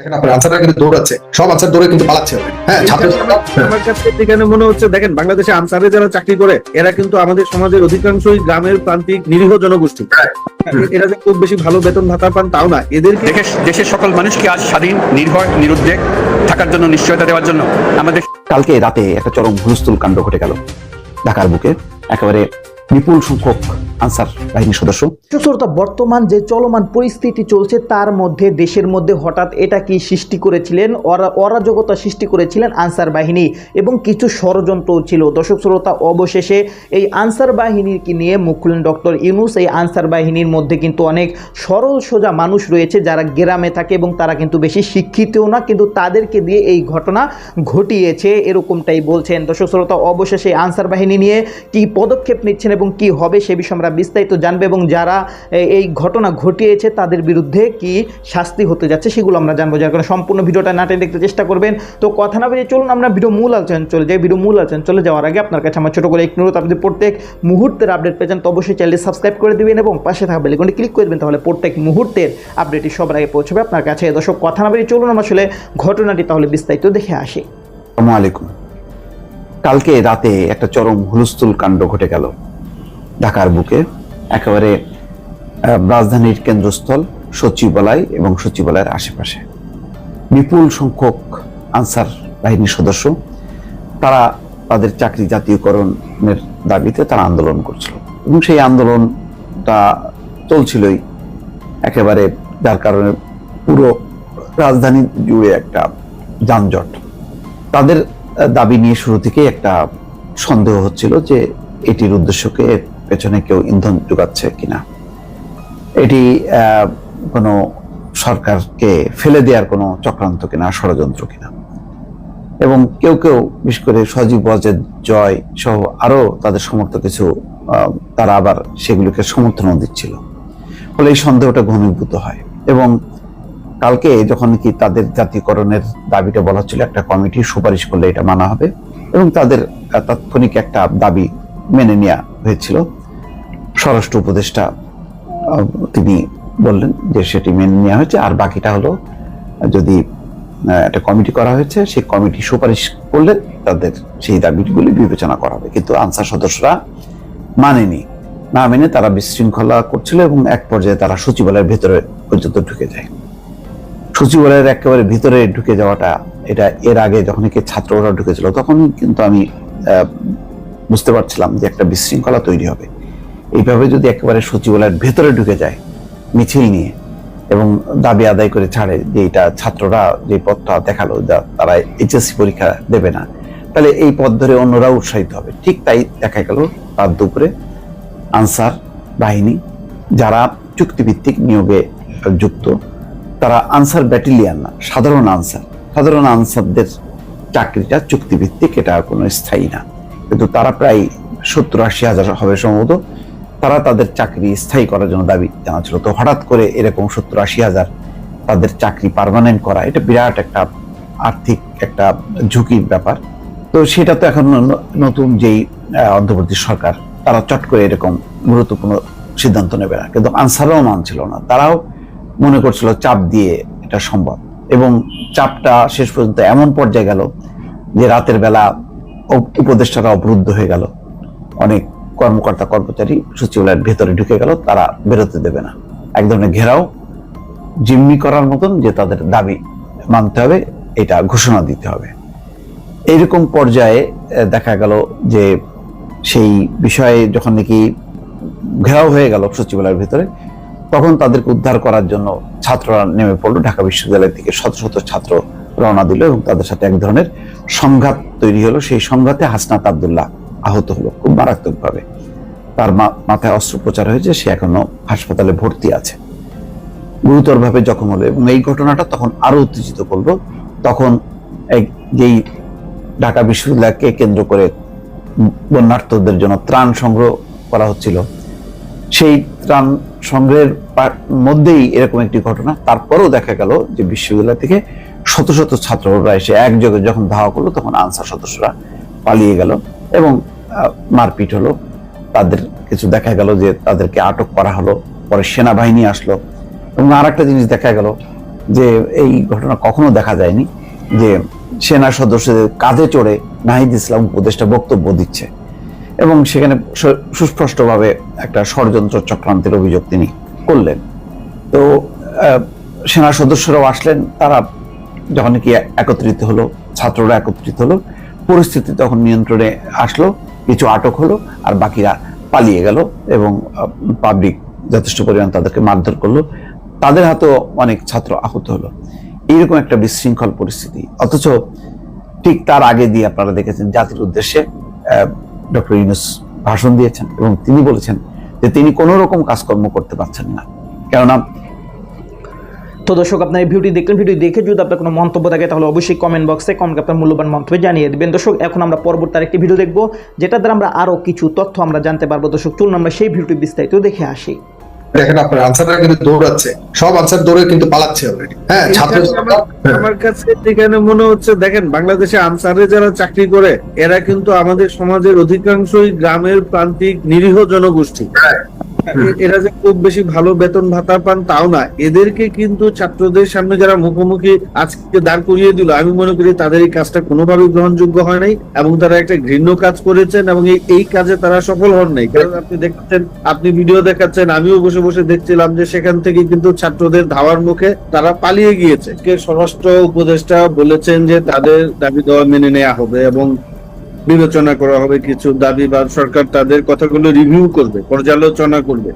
দেখেন আপনার আনসাররা কিন্তু দৌড়াচ্ছে সব আনসার দৌড়ে কিন্তু পালাচ্ছে হ্যাঁ ছাত্র আমার কাছে এখানে মনে হচ্ছে দেখেন বাংলাদেশে আনসারে যারা চাকরি করে এরা কিন্তু আমাদের সমাজের অধিকাংশই গ্রামের প্রান্তিক নিরীহ জনগোষ্ঠী। এরা যে খুব বেশি ভালো বেতন ভাতা পান তাও না। এদেরকে দেশের সকল মানুষকে আজ স্বাধীন নির্ভয় নিরুদ্বেগ থাকার জন্য নিশ্চয়তা দেওয়ার জন্য আমাদের কালকে রাতে একটা চরম হুলস্থুল কাণ্ড ঘটে গেল। ঢাকার বুকে একেবারে বিপুল সংখ্যক আনসার বাহিনীর সদস্য। শ্রোতা বর্তমান যে চলমান পরিস্থিতি চলছে, তার মধ্যে, দেশের মধ্যে হঠাৎ এটা কি সৃষ্টি করেছিলেন, অরা- অরাজকতা সৃষ্টি করেছিলেন আনসার বাহিনী এবং কিছু ষড়যন্ত্র ছিল। দর্শক শ্রোতা, অবশেষে এই আনসার বাহিনীকে নিয়ে মুখ খুললেন ডক্টর ইউনুস? এই আনসার বাহিনীর মধ্যে কিন্তু অনেক সরল সোজা মানুষ রয়েছে যারা গ্রামে থাকে এবং তারা কিন্তু বেশি শিক্ষিতও না, কিন্তু তাদেরকে দিয়ে এই ঘটনা ঘটিয়েছে, এরকমটাই বলছেন। দর্শক শ্রোতা, অবশেষে আনসার বাহিনী নিয়ে কি পদক্ষেপ নিচ্ছেন এবং কি হবে সে বিষয়ে আমরা বিস্তারিত জানব এবং যারা এই ঘটনা ঘটিয়েছে তাদের বিরুদ্ধে কি শাস্তি হতে যাচ্ছে সেগুলো আমরা জানব। যার কারণে সম্পূর্ণ ভিডিওটা নাটে দেখতে চেষ্টা করবেন। তো কথা না বেরিয়ে চলুন আমরা ভিডিও মূল আলোচনা চলে যাই। ভিডিও মূল আলোচনা চলে যাওয়ার আগে আপনার কাছে আমার ছোটো করে একটু অনুরোধ। আপনি প্রত্যেক মুহূর্তের আপডেট পেয়েছেন তো অবশ্যই চ্যানেলটি সাবস্ক্রাইব করে দিবেন এবং পাশে থাকা বেলিকনটি ক্লিক করে দেবেন তাহলে প্রত্যেক মুহূর্তের আপডেটটি সবার আগে পৌঁছবে আপনার কাছে। দর্শক, কথা না বেরিয়ে চলুন আমরা আসলে ঘটনাটি তাহলে বিস্তারিত দেখে আসি। আসসালামু আলাইকুম। কালকে রাতে একটা চরম হুলস্থুল কাণ্ড ঘটে গেল। ঢাকার বুকে, একেবারে রাজধানীর কেন্দ্রস্থল, সচিবালয় এবং সচিবালয়ের আশেপাশে। বিপুল সংখ্যক আনসার বাহিনীর সদস্য, তারা তাদের চাকরি জাতীয়করণের দাবিতে তারা আন্দোলন করছিল। এবং সেই আন্দোলনটা চলছিলই একেবারে, যার কারণে পুরো রাজধানী জুড়ে একটা যানজট। তাদের দাবি নিয়ে শুরু থেকেই একটা সন্দেহ হচ্ছিল যে এটির উদ্দেশ্যকে পেছনে কেউ ইন্ধন যোগাচ্ছে কিনা। এটি কোনো সরকারকে ফেলে দেওয়ার কোনো চক্রান্ত কিনা, ষড়যন্ত্র কিনা। এবং কেউ কেউ, বিশেষ করে সজীব ওয়াজেদ জয় সহ আরও তাদের সমর্থক কিছু তারা আবার সেগুলোকে সমর্থনও দিচ্ছিল। ফলে এই সন্দেহটা ঘনীভূত হয়। এবং কালকে যখন কি তাদের জাতীয়করণের দাবিটা বলা ছিল একটা কমিটি সুপারিশ করলে এটা মানা হবে এবং তাদের তাৎক্ষণিক একটা দাবি মেনে নেওয়া হয়েছিল। স্বরাষ্ট্র উপদেষ্টা তিনি বললেন যে সেটি মেনে নেওয়া হয়েছে। আর বাকিটা হলো, যদি একটা কমিটি করা হয়েছে, সেই কমিটি সুপারিশ করলে তাদের সেই দাবিগুলি বিবেচনা করা হবে। কিন্তু আনসার সদস্যরা মানেনি। না মেনে তারা বিশৃঙ্খলা করছিল এবং এক পর্যায়ে তারা সচিবালয়ের ভেতরে পর্যন্ত ঢুকে যায়। সচিবালয়ের একেবারে ভিতরে ঢুকে যাওয়াটা, এটা এর আগে যখন কি ছাত্ররা ঢুকেছিল, তখন কিন্তু আমি বুঝতে পারছিলাম যে একটা বিশৃঙ্খলা তৈরি হবে। এইভাবে যদি একেবারে সচিবালয়ের ভেতরে ঢুকে যায়, মিছিল নিয়ে এবং দাবি আদায় করে ছাড়ে যে এটা ছাত্ররা যে পথটা দেখাল তারা এইচএসসি পরীক্ষা দেবে না, তাহলে এই পথ ধরে অন্যরা উৎসাহিত হবে। ঠিক তাই দেখা গেল তার দুপুরে আনসার বাহিনী যারা চুক্তিভিত্তিক নিয়োগে যুক্ত, তারা আনসার ব্যাটেলিয়ান না, সাধারণ আনসার। সাধারণ আনসারদের চাকরিটা চুক্তিভিত্তিক, এটা কোনো স্থায়ী না। কিন্তু তারা প্রায় সত্তর আশি হাজার হবে সম্ভবত। তারা তাদের চাকরি স্থায়ী করার জন্য দাবি জানাচ্ছিল। তো হঠাৎ করে এরকম সত্তর আশি হাজার তাদের চাকরি পারমানেন্ট করা, এটা বিরাট একটা আর্থিক একটা ঝুঁকির ব্যাপার। তো সেটা তো এখন নতুন যেই অন্তর্বর্তী সরকার, তারা চট করে এরকম গুরুত্বপূর্ণ সিদ্ধান্ত নেবে না। কিন্তু আনসাররাও মানছিল না। তারাও মনে করছিল চাপ দিয়ে এটা সম্ভব। এবং চাপটা শেষ পর্যন্ত এমন পর্যায়ে গেল যে রাতের বেলা উপ- উপদেষ্টারা অবরুদ্ধ হয়ে গেল। অনেক কর্মকর্তা কর্মচারী সচিবালয়ের ভেতরে ঢুকে গেল, তারা বেরোতে দেবে না। এক ধরনের ঘেরাও জিম্মি করার মতন যে তাদের দাবি মানতে হবে, এটা ঘোষণা দিতে হবে। এইরকম পর্যায়ে দেখা গেল যে সেই বিষয়ে যখন নাকি ঘেরাও হয়ে গেল সচিবালয়ের ভিতরে, তখন তাদেরকে উদ্ধার করার জন্য ছাত্ররা নেমে পড়ল। ঢাকা বিশ্ববিদ্যালয় থেকে শত শত ছাত্র রওনা দিল এবং তাদের সাথে এক ধরনের সংঘাত তৈরি হলো। সেই সংঘাতে হাসনাত আবদুল্লাহ আহত হলো, খুব মারাত্মকভাবে। তার মাথায় অস্ত্রোপচার হয়েছে, সে এখনও হাসপাতালে ভর্তি আছে। গুরুতরভাবে জখম হলো এবং এই ঘটনাটা তখন আরও উত্তেজিত করল। তখন যেই ঢাকা বিশ্ববিদ্যালয়কে কেন্দ্র করে বন্যার্থদের জন্য ত্রাণ সংগ্রহ করা হচ্ছিল, সেই ত্রাণ সংগ্রহের মধ্যেই এরকম একটি ঘটনা। তারপরেও দেখা গেল যে বিশ্ববিদ্যালয় থেকে শত শত ছাত্ররা এসে একযোগে যখন ধাওয়া করল, তখন আনসার সদস্যরা পালিয়ে গেল। এবং মারপিট হলো। তাদের কিছু দেখা গেল যে তাদেরকে আটক করা হলো, পরে সেনাবাহিনী আসলো। এবং আর একটা জিনিস দেখা গেল যে এই ঘটনা কখনো দেখা যায়নি যে সেনা সদস্যদের কাঁধে চড়ে নাহিদ ইসলাম উপদেষ্টা বক্তব্য দিচ্ছে। এবং সেখানে সুস্পষ্টভাবে একটা ষড়যন্ত্র চক্রান্তের অভিযোগ তিনি করলেন। তো সেনা সদস্যরাও আসলেন। তারা যখন কি একত্রিত হলো, ছাত্ররা একত্রিত হলো পরিস্থিতি তখন নিয়ন্ত্রণে আসলো, কিছু আটক হলো, আর বাকিরা পালিয়ে গেল এবং পাবলিক যথেষ্ট পরিমাণ তাদেরকে মারধর করল। তাদের হাতেও অনেক ছাত্র আহত হলো। এইরকম একটা বিশৃঙ্খল পরিস্থিতি। অথচ ঠিক তার আগে দিয়ে আপনারা দেখেছেন জাতির উদ্দেশ্যে ডক্টর ইউনুস ভাষণ দিয়েছেন এবং তিনি বলেছেন যে তিনি কোনো রকম কাজকর্ম করতে পারছেন না। কেননা তো দর্শক আপনার এই ভিডিওটি দেখলেন ভিডিও দেখে যদি আপনার কোনো মন্তব্য থাকে তাহলে অবশ্যই কমেন্ট বক্সে কমেন্ট আপনার মূল্যবান মন্তব্য জানিয়ে দেবেন। দর্শক এখন আমরা পরবর্তী আরেকটি ভিডিও দেখব যেটা দ্বারা আমরা আরও কিছু তথ্য আমরা জানতে পারব। দর্শক চলুন আমরা সেই ভিডিওটি বিস্তারিত দেখে আসি। দেখেন আপনার আনসাররা কিন্তু দৌড়াচ্ছে। সব আনসার দৌড়ে কিন্তু পালাচ্ছে অলরেডি হ্যাঁ ছাত্র আমার- কাছে যেখানে মনে হচ্ছে দেখেন বাংলাদেশে আনসারে যারা চাকরি করে এরা কিন্তু আমাদের সমাজের অধিকাংশই গ্রামের প্রান্তিক নিরীহ জনগোষ্ঠী। এ- এরা যে খুব বেশি ভালো বেতন ভাতা পান তাও না। এদেরকে কিন্তু ছাত্রদের সামনে যারা মুখোমুখি আজকে দাঁড় করিয়ে দিল, আমি মনে করি তাদের এই কাজটা কোনোভাবেই গ্রহণযোগ্য হয় নাই এবং তারা একটা ঘৃণ্য কাজ করেছেন এবং এই- কাজে তারা সফল হন নাই। কারণ আপনি দেখছেন, আপনি ভিডিও দেখাচ্ছেন, আমিও বসে বসে দেখছিলাম যে সেখান থেকে কিন্তু ছাত্রদের ধাওয়ার মুখে তারা পালিয়ে গিয়েছে। স্বরাষ্ট্র উপদেষ্টা বলেছেন যে তাদের দাবি দেওয়া মেনে নেওয়া হবে এবং বিবেচনা করা হবে কিছু দাবি বা সরকার তাদের কথাগুলো রিভিউ করবে পর্যালোচনা করবে।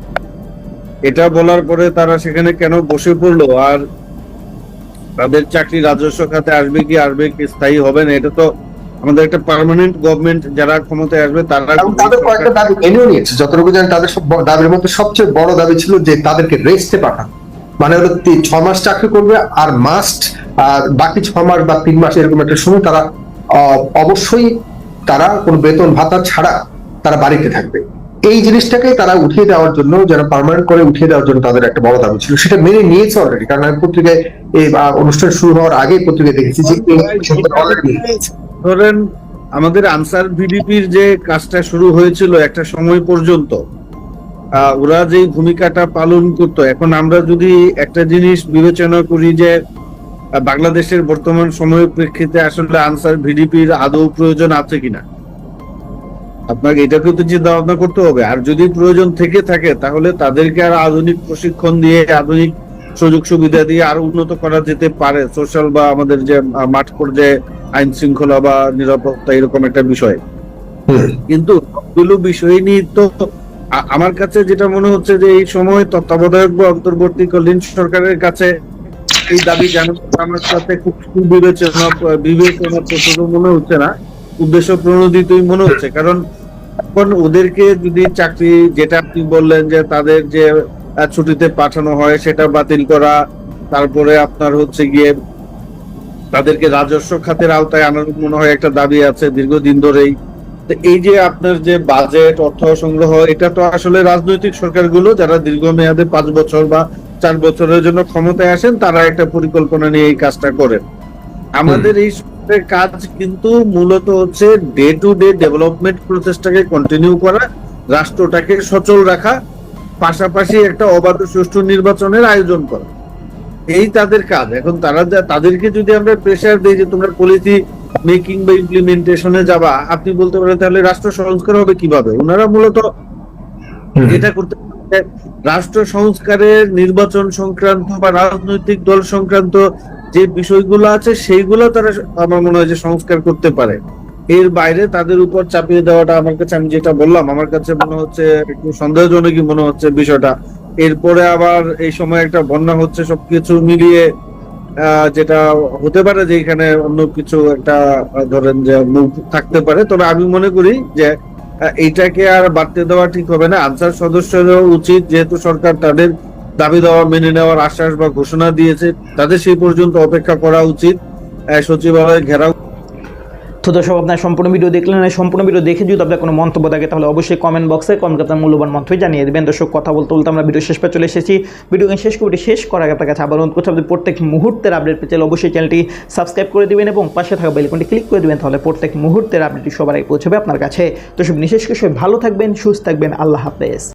এটা বলার পরে তারা সেখানে কেন বসে পড়ল আর তাদের চাকরি রাজস্ব খাতে আসবে কি আসবে কি স্থায়ী হবে না এটা তো আমাদের একটা পার্মানেন্ট গভর্নমেন্ট যারা ক্ষমতায় আসবে তারা তাদের কয়েকটা দাবি মেনেও নিয়েছে। যতটুকু জানি তাদের সব দাবির মধ্যে সবচেয়ে বড় দাবি ছিল যে তাদেরকে রেস্টে পাঠানো। মানে হলো ছ মাস চাকরি করবে আর মাস্ট আর বাকি ছ মাস বা তিন মাস এরকম একটা সময় তারা অবশ্যই তারা কোনো বেতন ভাতা ছাড়া তারা বাড়িতে থাকবে এই জিনিসটাকে তারা উঠিয়ে দেওয়ার জন্য যারা পার্মানেন্ট করে উঠিয়ে দেওয়ার জন্য তাদের একটা বড় দাবি ছিল সেটা মেনে নিয়েছে অলরেডি কারণ আমি পত্রিকায় এই অনুষ্ঠান শুরু হওয়ার আগেই পত্রিকায় দেখেছি যে। ধরেন, আমাদের আনসার ভিডিপির যে কাজটা শুরু হয়েছিল একটা সময় পর্যন্ত ওরা যে ভূমিকাটা পালন করতো, এখন আমরা যদি একটা জিনিস বিবেচনা করি যে বাংলাদেশের বর্তমান সময়ের প্রেক্ষিতে আসলে আনসার ভিডিপির আদৌ প্রয়োজন আছে কিনা? আপনাকে এটাকেও তো চিন্তা ভাবনা করতে হবে। আর যদি প্রয়োজন থেকে থাকে তাহলে তাদেরকে আর আধুনিক প্রশিক্ষণ দিয়ে আধুনিক সুযোগ সুবিধা দিয়ে আরও উন্নত করা যেতে পারে। সোশ্যাল বা আমাদের যে মাঠ পর্যায়ে আইন শৃঙ্খলা বা নিরাপত্তা এরকম একটা বিষয়। কিন্তু সবগুলো বিষয় নিয়ে তো আমার কাছে যেটা মনে হচ্ছে যে এই সময় তত্ত্বাবধায়ক বা অন্তর্বর্তীকালীন সরকারের কাছে এই দাবি জানানো আমার সাথে খুব বিবেচনা বিবেচনা প্রসূত মনে হচ্ছে না। উদ্দেশ্য প্রণোদিতই মনে হচ্ছে। কারণ এখন ওদেরকে যদি চাকরি, যেটা আপনি বললেন যে তাদের যে ছুটিতে পাঠানো হয় সেটা বাতিল করা, তারপরে আপনার হচ্ছে গিয়ে তাদেরকে রাজস্ব খাতের আওতায় আনার মনে হয় একটা দাবি আছে দীর্ঘদিন ধরেই। এই যে আপনার যে বাজেট, অর্থ সংগ্রহ, এটা তো আসলে রাজনৈতিক সরকারগুলো, যারা দীর্ঘমেয়াদে পাঁচ বছর বা চার বছরের জন্য ক্ষমতায় আসেন তারা একটা পরিকল্পনা নিয়ে এই কাজটা করেন। আমাদের এই কাজ কিন্তু মূলত হচ্ছে ডে টু ডে ডেভেলপমেন্ট প্রচেষ্টাকে কন্টিনিউ করা রাষ্ট্রটাকে সচল রাখা পাশাপাশি একটা অবাধ সুষ্ঠু নির্বাচনের আয়োজন করা। এই তাদের কাজ। এখন তারা তাদেরকে যদি আমরা প্রেশার দিই যে তোমরা পলিসি মেকিং বা ইমপ্লিমেন্টেশনে যাবা আপনি বলতে পারেন তাহলে রাষ্ট্র সংস্কার হবে কীভাবে? ওনারা মূলত এটা করতে রাষ্ট্র সংস্কারের নির্বাচন সংক্রান্ত বা রাজনৈতিক দল সংক্রান্ত যে বিষয়গুলো আছে, সেইগুলো তারা আমার মনে হয় যে সংস্কার করতে পারে। এর বাইরে তাদের উপর চাপিয়ে দেওয়াটা আমার কাছে, আমি যেটা বললাম, আমার কাছে মনে হচ্ছে একটু সন্দেহজনকই মনে হচ্ছে বিষয়টা। এরপরে আবার এই সময় একটা বন্যা হচ্ছে, সবকিছু মিলিয়ে যেটা হতে পারে যে এখানে অন্য কিছু একটা ধরেন যে মুখ থাকতে পারে। তবে আমি মনে করি যে আহ, এইটাকে আর বাড়তে দেওয়া ঠিক হবে না। আনসার সদস্যদের উচিত যেহেতু সরকার তাদের দাবি দেওয়া মেনে নেওয়ার আশ্বাস বা ঘোষণা দিয়েছে তাদের সেই পর্যন্ত অপেক্ষা করা উচিত। সচিবালয় ঘেরাও তো দর্শক, আপনার সম্পূর্ণ ভিডিও দেখলেন সম্পূর্ণ ভিডিও দেখে যদি আপনার কোনো মন্তব্য থাকে, তাহলে অবশ্যই কমেন্ট বক্সে কমেন্ট আপনার মূল্যবান মন্তব্য জানিয়ে দেবেন। দর্শক, কথা বলতে বলতে আমরা ভিডিও শেষ পে চলে এসেছি। ভিডিও শেষ করে শেষ করার আপনার কাছে আবার অনুরোধ করছি, আপনি প্রত্যেক মুহূর্তের আপডেট পেতে অবশ্যই চ্যানেলটি সাবস্ক্রাইব করে দিবেন এবং পাশে থাকা বেলকনটি ক্লিক করে দিবেন, তাহলে প্রত্যেক মুহূর্তের আপডেটটি সবার আগে পৌঁছবে আপনার কাছে। তো সব করে ভালো থাকবেন, সুস্থ থাকবেন, আল্লাহ হাফেজ।